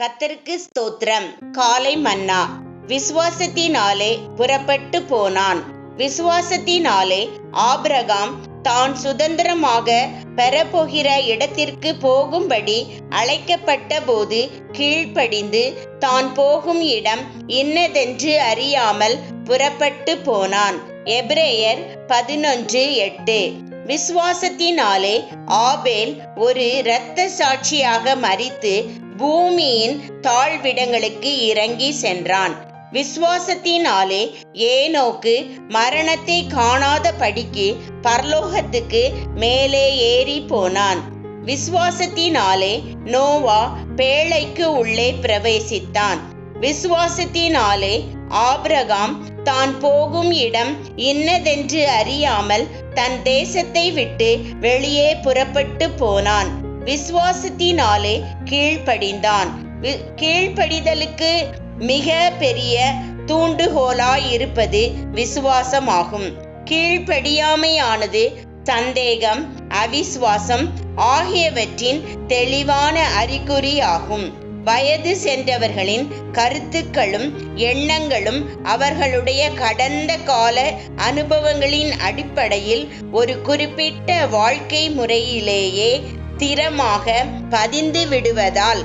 கத்தருக்கு ஸ்தோத்திரம். காலை மன்னா. விசுவாசத்தினாலே புறப்பட்டு போனான். விசுவாசத்தினாலே ஆபிரகாம் தான் சுதந்திரமாக பெறப்போகிற இடத்திற்கு போகும்படி அழைக்கப்பட்ட போது கீழ்ப்படிந்து தான் போகும் இடம் இன்னதென்று அறியாமல் புறப்பட்டு போனான். எப்ரேயர் பதினொன்று எட்டு. விசுவாசத்தினாலே ஆபேல் ஒரு இரத்த சாட்சியாக மரித்து பூமியின் தாழ்விடங்களுக்கு இறங்கி சென்றான். விசுவாசத்தினாலே ஏனோக்கு மரணத்தை காணாத படிக்கு பரலோகத்துக்கு மேலே ஏறி போனான். விசுவாசத்தினாலே நோவா பேழைக்கு உள்ளே பிரவேசித்தான். விசுவாசத்தினாலே ஆபிரகாம் தான் போகும் இடம் இன்னதென்று அறியாமல் தன் தேசத்தை விட்டு வெளியே புறப்பட்டு போனான். விசுவாசத்தினாலே கீழ்ப்படிந்தான். வி- கீழ்ப்படிதலுக்கு மிக பெரிய தூண்டுகோலாய் இருப்பது விசுவாசமாகும். கீழ்ப்படியாமையானது சந்தேகம் அவிசுவாசம் ஆகியவற்றின் தெளிவான அறிகுறியாகும். வயது சென்றவர்களின் கருத்துக்களும் எண்ணங்களும் அவர்களுடைய கடந்த கால அனுபவங்களின் அடிப்படையில் ஒரு குறிப்பிட்ட வாழ்க்கை முறையிலேயே ஸ்திரமாக பதிந்து விடுவதால்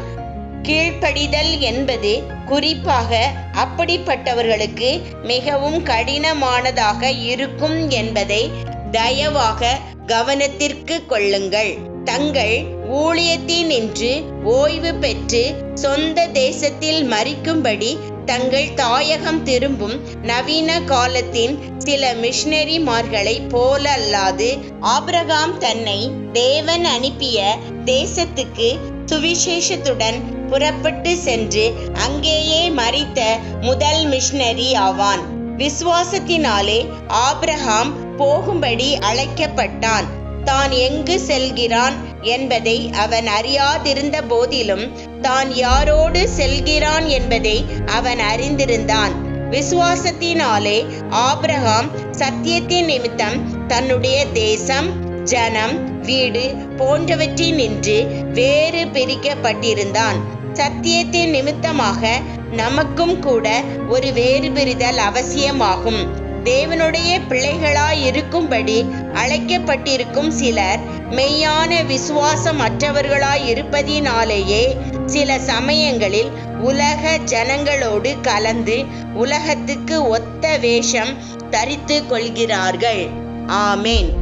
கீழ்ப்படிதல் என்பது குறிப்பாக அப்படிப்பட்டவர்களுக்கு மிகவும் கடினமானதாக இருக்கும் என்பதை தயவாக கவனத்திற்கு கொள்ளுங்கள். தங்கள் ஊழியத்தினின்று ஓய்வு பெற்று சொந்த தேசத்தில் மறிக்கும்படி தங்கள் தாயகம் திரும்பும் நவீன காலத்தின் சில மிஷனரிமார்களை போலல்லாது ஆபிரகாம் தன்னை தேவன் அனுப்பிய தேசத்துக்கு சுவிசேஷத்துடன் புறப்பட்டு சென்று அங்கேயே மறித்த முதல் மிஷனரி ஆவான். விசுவாசத்தினாலே ஆபிரகாம் போகும்படி அழைக்கப்பட்டான். தான் எங்கு செல்கிறான் என்பதை அவன் அறியாதிருந்த போதிலும் தான் யாரோடு செல்கிறான் என்பதை அவன் அறிந்திருந்தான். விசுவாசத்தினாலே ஆபிரகாம் சத்தியத்தின் நிமித்தம் தன்னுடைய தேசம் ஜனம் வீடு போன்றவற்றினின்று வேறு பிரிக்கப்பட்டிருந்தான். சத்தியத்தின் நிமித்தமாக நமக்கும் கூட ஒரு வேறு பிரிதல் அவசியமாகும். தேவனுடைய பிள்ளைகளாய் இருக்கும்படி அழைக்கப்பட்டிருக்கும் சிலர் மெய்யான விசுவாசம் அற்றவர்களாய் இருப்பதினாலேயே சில சமயங்களில் உலக ஜனங்களோடு கலந்து உலகத்துக்கு ஒத்த வேஷம் தரித்து கொள்கிறார்கள். ஆமேன்.